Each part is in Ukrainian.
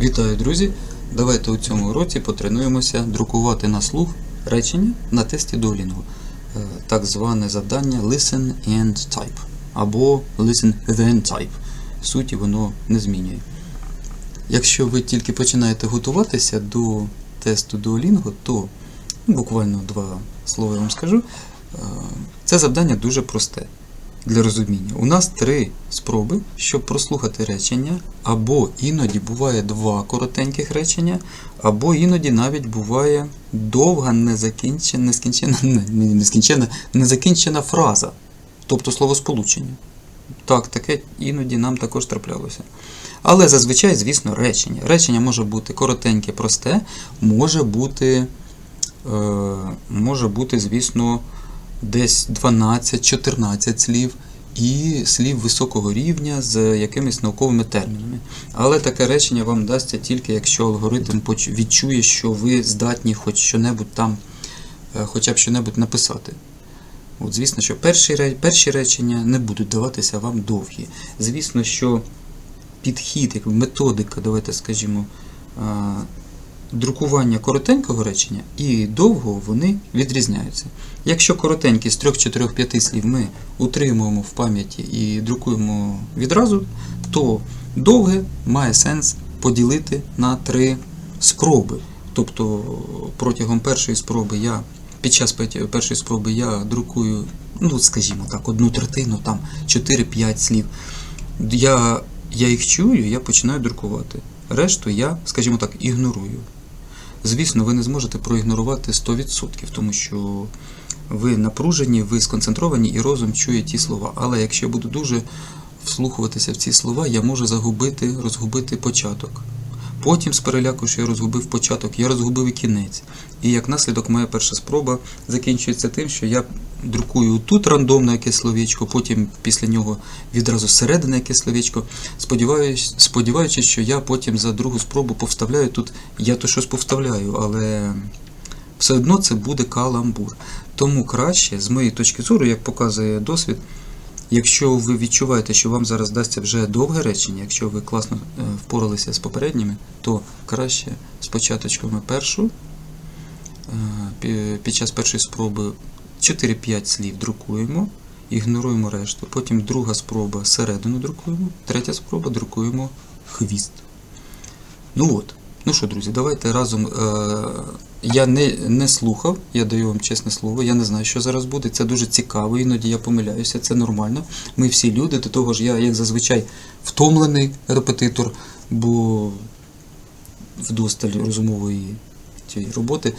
Вітаю, друзі! Давайте у цьому уроці потренуємося друкувати на слух речення на тесті Duolingo. Е, Так зване завдання Listen and Type або Listen then Type. Суті воно не змінює. Якщо ви тільки починаєте готуватися до тесту Duolingo, то буквально два слова я вам скажу. Е, Це завдання дуже просте для розуміння. У нас три спроби, щоб прослухати речення, або іноді буває два коротеньких речення, або іноді навіть буває довга незакінчена, нескінчена, не, нескінчена, незакінчена фраза, тобто словосполучення. Так, таке іноді нам також траплялося. Але зазвичай, звісно, речення. Речення може бути коротеньке, просте, може бути, е, може бути, звісно, десь 12-14 слів і слів високого рівня з якимись науковими термінами. Але таке речення вам дасться тільки, якщо алгоритм відчує, що ви здатні хоч що-небудь там, е, хоча б що-небудь написати. От, звісно, що перші, перші речення не будуть даватися вам довгі. Звісно, що підхід, методика, давайте скажімо, а, друкування коротенького речення і довгого вони відрізняються. Якщо коротенькі з 3, 4, 5 слів ми утримуємо в пам'яті і друкуємо відразу, то довге має сенс поділити на три спроби. Тобто протягом першої спроби я під час першої спроби я друкую, ну скажімо так, одну третину, там 4-5 слів. Я, я їх чую, я починаю друкувати. Решту я, скажімо так, ігнорую. Звісно, ви не зможете проігнорувати 100%, тому що ви напружені, ви сконцентровані і розум чує ті слова. Але якщо я буду дуже вслухуватися в ці слова, я можу загубити, розгубити початок. Потім, з переляку, що я розгубив початок, я розгубив і кінець. І як наслідок, моя перша спроба закінчується тим, що я друкую тут рандомне якесь словечко, потім після нього відразу зсередини якесь словечко. Сподіваюсь, сподіваючись, що я потім за другу спробу повставляю тут, я то щось повставляю, але все одно це буде каламбур. Тому краще, з моєї точки зору, як показує досвід, Якщо ви відчуваєте, що вам зараз дасться вже довге речення, якщо ви класно е, впоралися з попередніми, то краще спочатку ми першу, е, під час першої спроби 4-5 слів друкуємо, ігноруємо решту. Потім друга спроба середину друкуємо, третя спроба друкуємо хвіст. Ну от. Ну що, друзі, давайте разом. Я не, не слухав, я даю вам чесне слово, я не знаю, що зараз буде. Це дуже цікаво, іноді я помиляюся, це нормально. Ми всі люди, до того ж, я, як зазвичай, втомлений репетитор, бо вдосталь розумової цієї роботи.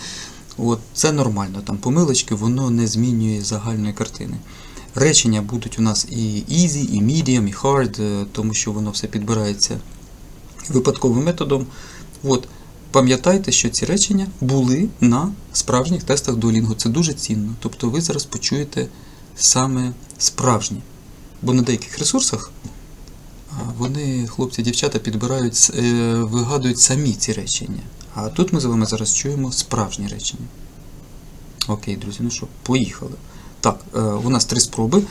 От, це нормально, там помилочки, воно не змінює загальної картини. Речення будуть у нас і easy, і medium, і hard, е, тому що воно все підбирається випадковим методом. От, пам'ятайте, що ці речення були на справжніх тестах Duolingo. Це дуже цінно. Тобто ви зараз почуєте саме справжні. Бо на деяких ресурсах вони, хлопці, дівчата, підбирають, е, вигадують самі ці речення. А тут ми з вами зараз чуємо справжні речення. Окей, друзі, ну що, поїхали. Так, е, у нас три спроби.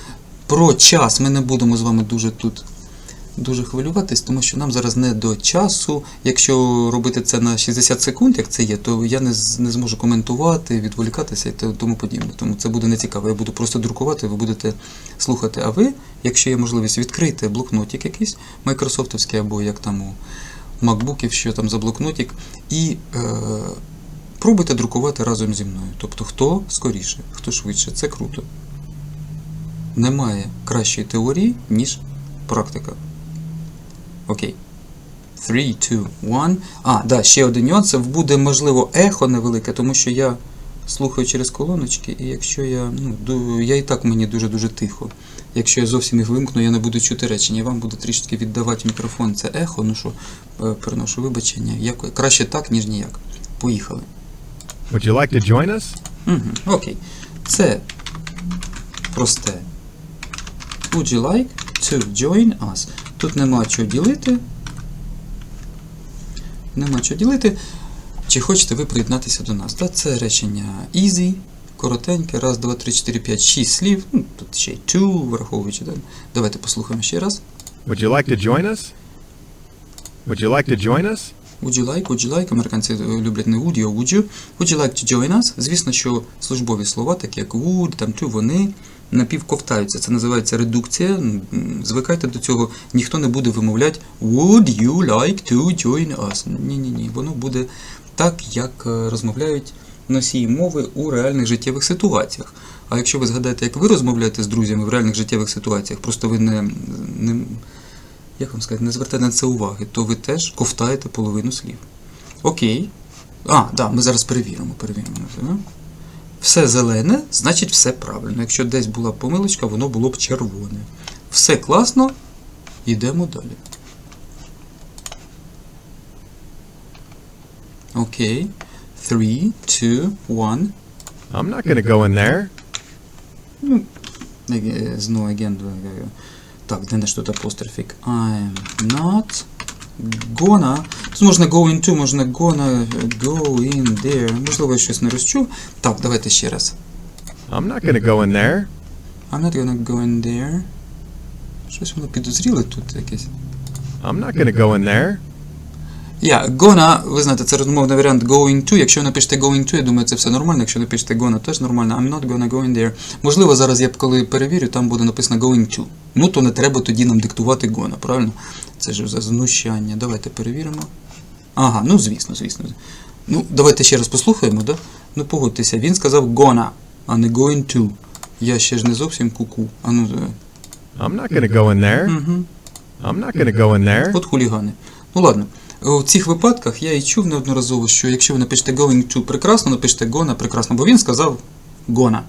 Про час ми не будемо з вами дуже тут дуже хвилюватись, тому що нам зараз не до часу. Якщо робити це на 60 секунд, як це є, то я не, не зможу коментувати, відволікатися і тому подібне. Тому це буде не цікаво. Я буду просто друкувати, ви будете слухати. А ви, якщо є можливість, відкрийте блокнотик якийсь, майкрософтовський або як там у макбуків, що там за блокнотик, і е, пробуйте друкувати разом зі мною. Тобто, хто скоріше, хто швидше. Це круто. Немає кращої теорії, ніж практика. Окей. 3, 2, 1. А, да, ще один нюанс. Буде, можливо, ехо невелике, тому що я слухаю через колоночки, і якщо я. Ну, ду- я і так мені дуже-дуже тихо. Якщо я зовсім їх вимкну, я не буду чути речення. Вам буде трішки віддавати мікрофон. Це ехо, ну що, е, переношу вибачення. Як, краще так, ніж ніяк. Поїхали. Would you like to join us? Угу, окей. Це просте. Would you like to join us? Тут нема чого ділити. Нема чого ділити. Чи хочете ви приєднатися до нас? Та це речення easy, коротеньке. Раз, два, три, чотири, п'ять, шість слів. Ну, тут ще й to, враховуючи. да. Давайте послухаємо ще раз. Would you like to join us? Would you like to join us? Would you like, would you like, американці е, люблять не would you, а would you. Would you like to join us? Звісно, що службові слова, такі як would, там to, вони напівковтаються. Це називається редукція. Звикайте до цього. Ніхто не буде вимовляти Would you like to join us? Ні-ні-ні. Воно буде так, як е, розмовляють носії мови у реальних життєвих ситуаціях. А якщо ви згадаєте, як ви розмовляєте з друзями в реальних життєвих ситуаціях, просто ви не, не як вам сказати, не звертаєте на це уваги, то ви теж ковтаєте половину слів. Окей. А, да, ми зараз перевіримо. перевіримо. Все зелене, значить все правильно. Якщо десь була помилочка, воно було б червоне. Все класно, йдемо далі. Окей. 3, 2, 1. I'm not gonna go in there. Е, Знову again. е, Так, де наш тут апострофік? I'm not gonna. Тут можна go into, можна gonna go in there. Можливо, я щось не розчув. Так, давайте ще раз. I'm not gonna go in there. I'm not gonna go in there. Щось воно підозріле тут якесь. I'm not gonna go in there. Я, gonna, ви знаєте, це розмовний варіант going to. Якщо ви напишете going to, я думаю, це все нормально. Якщо напишете gonna, теж нормально. I'm not gonna go in there. Можливо, зараз я б коли перевірю, там буде написано going to. Ну, то не треба тоді нам диктувати gonna, правильно? Це ж за знущання. Давайте перевіримо. Ага, ну звісно, звісно. Ну, давайте ще раз послухаємо, да? Ну, погодьтеся, він сказав gonna, а не going to. Я ще ж не зовсім куку. А ну, I'm not gonna go in there. угу. I'm not gonna go in there. От хулігани. Ну ладно. У цих випадках я і чув неодноразово, що якщо ви напишете going to прекрасно, напишете gonna прекрасно, бо він сказав gonna.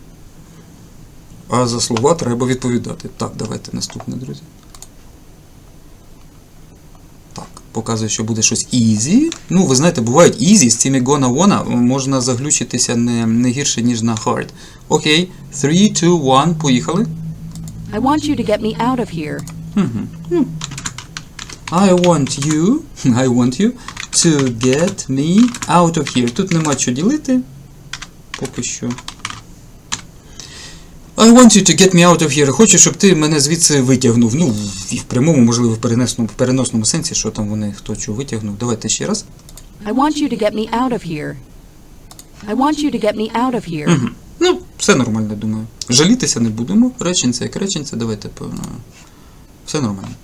А за слова треба відповідати. Так, давайте наступне, друзі. Так, показує, що буде щось easy. Ну, ви знаєте, бувають easy з цими gonna wanna можна заглючитися не, не гірше, ніж на hard. Окей, 3, 2, 1, поїхали. I want you to get me out of here. I want you, I want you to get me out of here. Тут нема що ділити. Поки що. I want you to get me out of here. Хочу, щоб ти мене звідси витягнув. Ну, в, в прямому, можливо, в переносному, в переносному сенсі, що там вони хто чого витягнув. Давайте ще раз. I want you to get me out of here. I want you to get me out of here. Угу. Ну, все нормально, думаю. Жалітися не будемо. Реченця як реченце, давайте по- все нормально.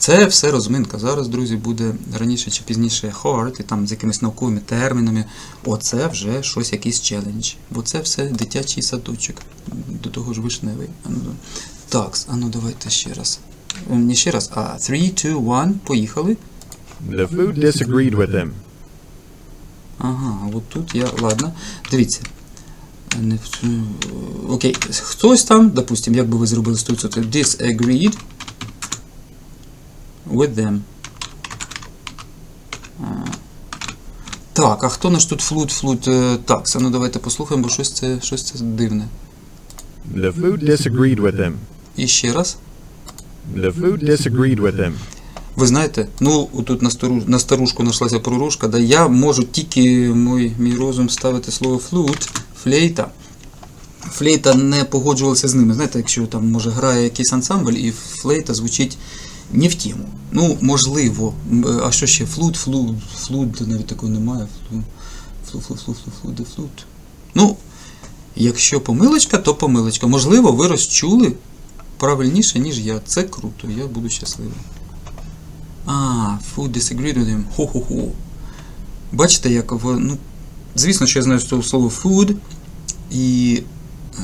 Це все розминка. Зараз, друзі, буде раніше чи пізніше hard, і там з якимись науковими термінами. Оце вже щось якийсь челендж. Бо це все дитячий садочок. До того ж вишневий. Ану, так, а ну давайте ще раз. Е, Не ще раз, а 3, 2, 1, поїхали. The food disagreed with him. Ага, от тут я. Ладно. Дивіться. Окей, хтось там, допустим, як би ви зробили 100%, disagreed with them. Так, а хто наш тут флут, флут? е, Так, ну давайте послухаємо, бо щось це, щось це дивне. The food disagreed with him. І ще раз. The food disagreed with him. Ви знаєте, ну тут на, стару, на старушку знайшлася прорушка, да я можу тільки мій, мій розум ставити слово флут, флейта. Флейта не погоджувалася з ними. Знаєте, якщо там може грає якийсь ансамбль і флейта звучить не в тему. Ну, можливо. Е, А що ще? Флут, флут, флут, навіть такого немає. Флу, флу, флу, флу, флу, флу, де флут. Ну, якщо помилочка, то помилочка. Можливо, ви розчули правильніше, ніж я. Це круто, я буду щасливий. А, food disagreed with him. Хо-хо-хо. Бачите, як в, ну, звісно, що я знаю цього слово food, і е,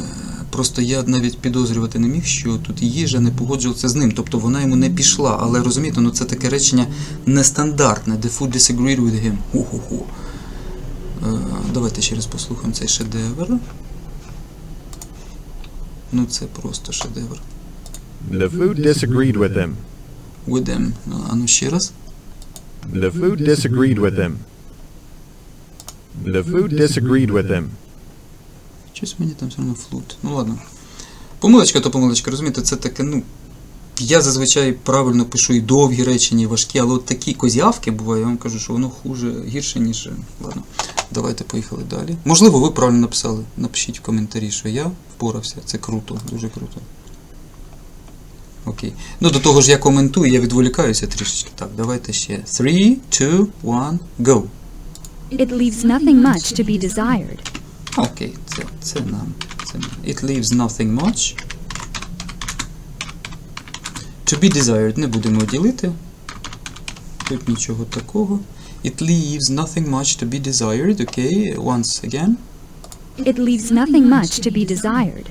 просто я навіть підозрювати не міг, що тут їжа не погоджувалася з ним. Тобто вона йому не пішла. Але розумієте, ну це таке речення нестандартне. The food disagreed with him. Хо-хо-хо. Е, давайте ще раз послухаємо цей шедевр. Ну це просто шедевр. The food disagreed with him. With them. А ну ще раз. The food disagreed with him. The food disagreed with him. Щось мені там все одно флут. Ну ладно. Помилочка то помилочка, розумієте, це таке, ну. Я зазвичай правильно пишу і довгі речення, і важкі, але от такі козявки буває, я вам кажу, що воно хуже, гірше, ніж. Ладно. Давайте поїхали далі. Можливо, ви правильно написали. Напишіть в коментарі, що я впорався. Це круто, дуже круто. Окей. Ну до того ж я коментую, я відволікаюся трішечки. Так, давайте ще. 3, 2, 1, go. It leaves nothing much to be desired. Окей, це, це нам. Це нам. It leaves nothing much. To be desired не будемо ділити. Тут нічого такого. It leaves nothing much to be desired. Окей, once again. It leaves nothing much to be desired.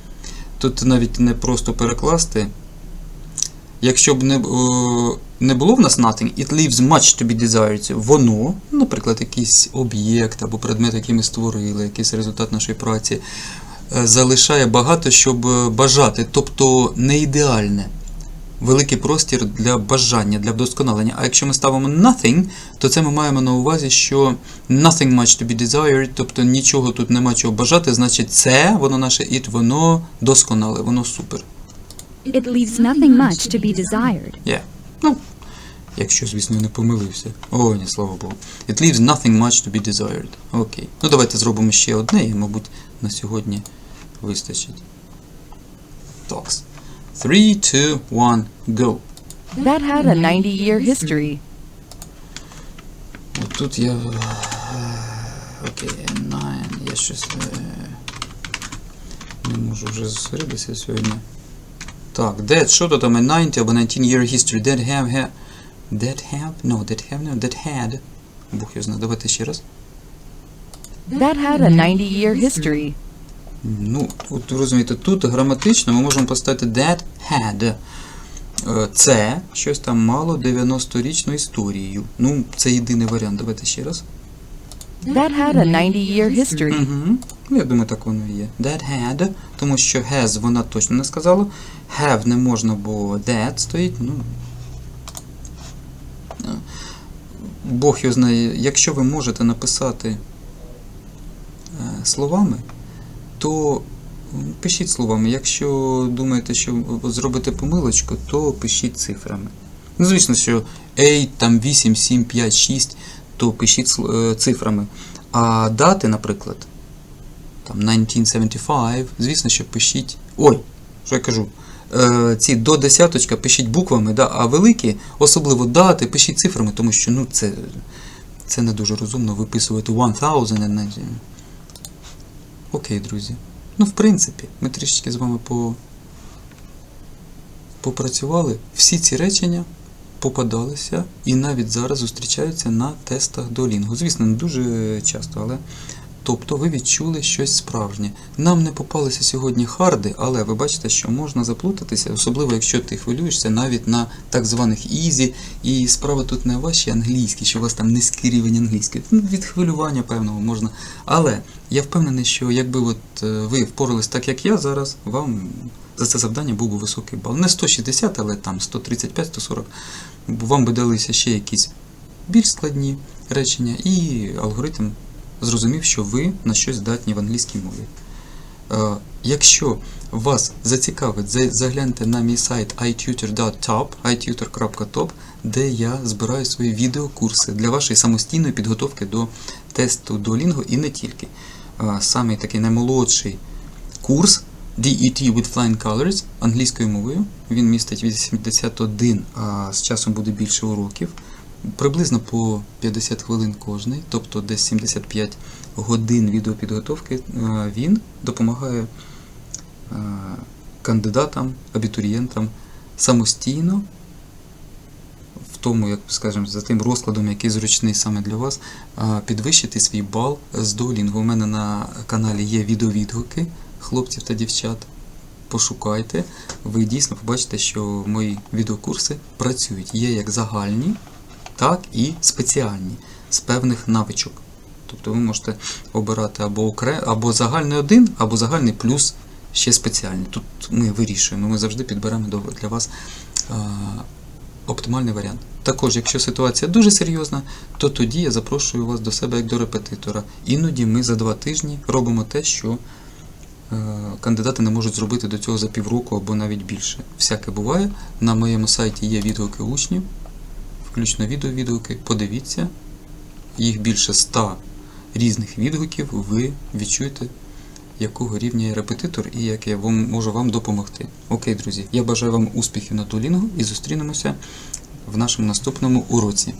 Тут навіть не просто перекласти. Якщо б не, о, не було в нас nothing, it leaves much to be desired. Воно, наприклад, якийсь об'єкт або предмет, який ми створили, якийсь результат нашої праці, е, залишає багато, щоб е, бажати, тобто не ідеальне. Великий простір для бажання, для вдосконалення. А якщо ми ставимо nothing, то це ми маємо на увазі, що nothing much to be desired, тобто нічого тут нема чого бажати, значить це, воно наше it, воно досконале, воно супер. It leaves nothing much to be desired. Yeah. Ну, якщо, звісно, я не помилився. О, ні, слава Богу. It leaves nothing much to be desired. Окей. Ну, давайте зробимо ще одне, і, мабуть, на сьогодні вистачить. Talks. 3, 2, 1, go. That had a 90-year history. От тут я. е, Окей, nine. Я щось. е, Не можу вже зосередитися сьогодні. Так, that, що то там 90 або 19 year history. That have, have. That have? No, that have, no, that had. Бог його знає. Давайте ще раз. That had a 90-year history. Ну, от розумієте, тут граматично ми можемо поставити that had. Е, Це щось там мало 90-річну історію. Ну, це єдиний варіант. Давайте ще раз. That had a 90-year history. Угу. Я думаю, так воно і є. That had, тому що has вона точно не сказала. Have не можна, бо that стоїть. Ну, Бог його знає. Якщо ви можете написати е, словами, то пишіть словами. Якщо думаєте, що зробите помилочку, то пишіть цифрами. Ну, звісно, що 8, там 8, 7, 5, 6, то пишіть е, цифрами. А дати, наприклад, там 1975, звісно, що пишіть. Ой, що я кажу? Е, ці до десяточка пишіть буквами, да, а великі, особливо дати, пишіть цифрами, тому що ну, це, це не дуже розумно виписувати 1000 Окей, друзі. Ну, в принципі, ми трішечки з вами по... попрацювали. Всі ці речення попадалися і навіть зараз зустрічаються на тестах Duolingo. Звісно, не дуже часто, але тобто ви відчули щось справжнє. Нам не попалися сьогодні харди, але ви бачите, що можна заплутатися, особливо якщо ти хвилюєшся навіть на так званих ізі. І справа тут не в вашій англійській, що у вас там низький рівень англійської. Ну, Від хвилювання певного можна. Але я впевнений, що якби от е, ви впорались так, як я зараз, вам за це завдання був би високий бал. Не 160, але там 135-140. Вам би далися ще якісь більш складні речення, і алгоритм зрозумів, що ви на щось здатні в англійській мові. Е, Якщо вас зацікавить, загляньте на мій сайт itutor.top, itutor.top, де я збираю свої відеокурси для вашої самостійної підготовки до тесту Duolingo і не тільки. Е, Самий такий наймолодший курс DET with Flying Colors англійською мовою. Він містить 81, а з часом буде більше уроків. Приблизно по 50 хвилин кожний, тобто десь 75 годин відеопідготовки. Він допомагає кандидатам, абітурієнтам самостійно, в тому, як скажемо, за тим розкладом, який зручний саме для вас, підвищити свій бал з Duolingo. У мене на каналі є відеовідгуки хлопців та дівчат. Пошукайте, ви дійсно побачите, що мої відеокурси працюють. Є як загальні, так і спеціальні з певних навичок. Тобто ви можете обирати або окре, або загальний один, або загальний плюс ще спеціальний. Тут ми вирішуємо, ми завжди підберемо для вас оптимальний варіант. Також, якщо ситуація дуже серйозна, то тоді я запрошую вас до себе як до репетитора. Іноді ми за два тижні робимо те, що кандидати не можуть зробити до цього за півроку або навіть більше. Всяке буває. На моєму сайті є відгуки учнів, включно відеовідгуки. Подивіться, їх більше 100 різних відгуків, ви відчуєте якого рівня я репетитор і як я вам можу вам допомогти. Окей, друзі, я бажаю вам успіхів на Duolingo і зустрінемося в нашому наступному уроці.